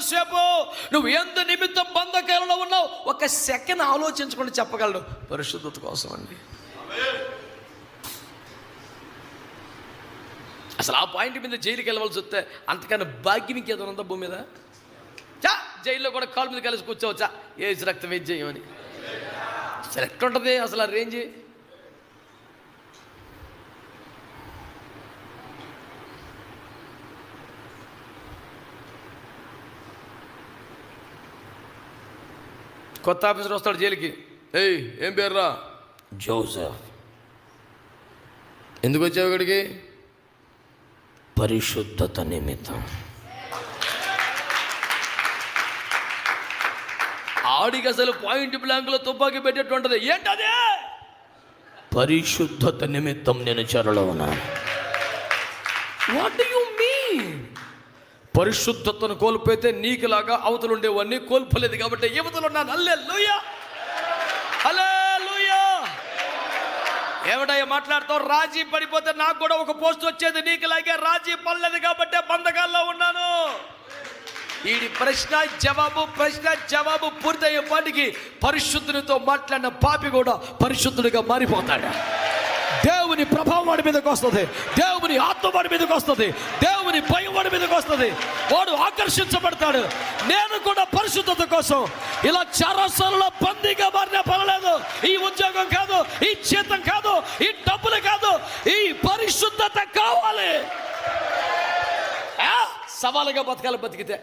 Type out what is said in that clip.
ఎంతసేపు నువ్వు ఎంత నిమిత్తం బంధకాలలో ఉన్నావు? ఒక సెకండ్ ఆలోచించకుండా చెప్పగలడు. పరిశుద్ధత కోసం అండి. అసలు ఆ పాయింట్ మీద జైలుకి వెళ్ళవలసి వస్తే అంతకన్నా భాగ్యం ఇంకేదో ఉందా భూమి మీద? చా జైల్లో కూడా కాలు మీద కలిసి కూర్చోవచ్చా? ఏజ్ రక్తం ఏజ్ చేయమని అసలు ఎట్లుంటుంది? అసలు ఆ రేంజ్? కొత్త ఆఫీసర్ వస్తాడు జైలుకి. ఏయ్ ఏం పేర్రా? జోసెఫ్. ఎందుకు వచ్చావు ఇక్కడికి? పరిశుద్ధత నిమిత్తం. ఆడికి అసలు పాయింట్ బ్లాంక్లో తుపాకీ పెట్టేట్టు ఉంటది. ఏంటదే? పరిశుద్ధత నిమిత్తం నేను చెరలో ఉన్నాను వాట్ డు యు మీన్ పరిశుద్ధతను కోల్పోతే నీకులాగా అవతలు ఉండేవన్నీ కోల్పోలేదు కాబట్టి యువతలు ఉన్నాను. అల్లే లూయా లూయ ఏమిటయ్యా మాట్లాడుతావు? రాజీ పడిపోతే నాకు కూడా ఒక పోస్ట్ వచ్చేది. నీకులాగే రాజీ పడలేదు కాబట్టి బంధకాల్లో ఉన్నాను. ఈ ప్రశ్న జవాబు ప్రశ్న జవాబు పూర్తయ్యే పాటికి పరిశుద్ధునితో మాట్లాడిన పాపి కూడా పరిశుద్ధుడిగా మారిపోతాడు. దేవుని ప్రభావం వాడి మీదకి వస్తుంది. దేవుని ఆత్మ వాడి మీదకి వస్తుంది. దేవుని భయం వాడి మీదకి వస్తుంది. వాడు ఆకర్షించబడతాడు. నేను కూడా పరిశుద్ధత కోసం ఇలా చరసలలో బందీగా మారిన పర్వాలేదు. ఈ ఉద్యోగం కాదు ఈ జీతం కాదు ఈ డబ్బులు కాదు ఈ పరిశుద్ధత కావాలి. ఆ, సవాలుగా బతకాలి బతికితే.